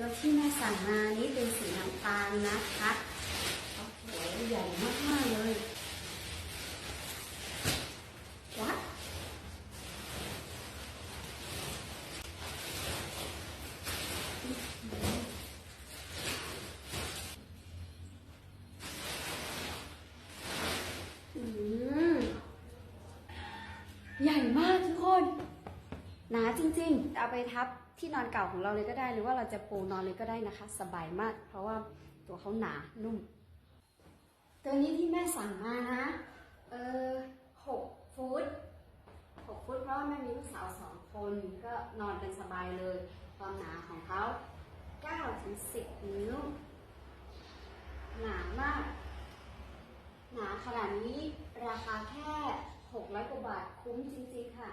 แล้วที่แม่สั่งมานี่เป็นสีน้ำตาลนะคะโอ้โหใหญ่มากๆเลยวัดอืมใหญ่มากทุกคน หนาจริงๆ เอาไปทับที่นอนเก่าของเราเลยก็ได้ หรือว่าเราจะปูนอนเลยก็ได้นะคะ สบายมาก เพราะว่าตัวเขาหนานุ่ม ตัวนี้ที่แม่สั่งมานะเออหกฟุตหกฟุตเพราะว่าแม่มีลูกสาวสองคนก็นอนกันสบายเลย ความหนาของเขา9ถึง10นิ้ว หนามาก หนาขนาดนี้ราคาแค่600กว่าบาทคุ้มจริงๆค่ะ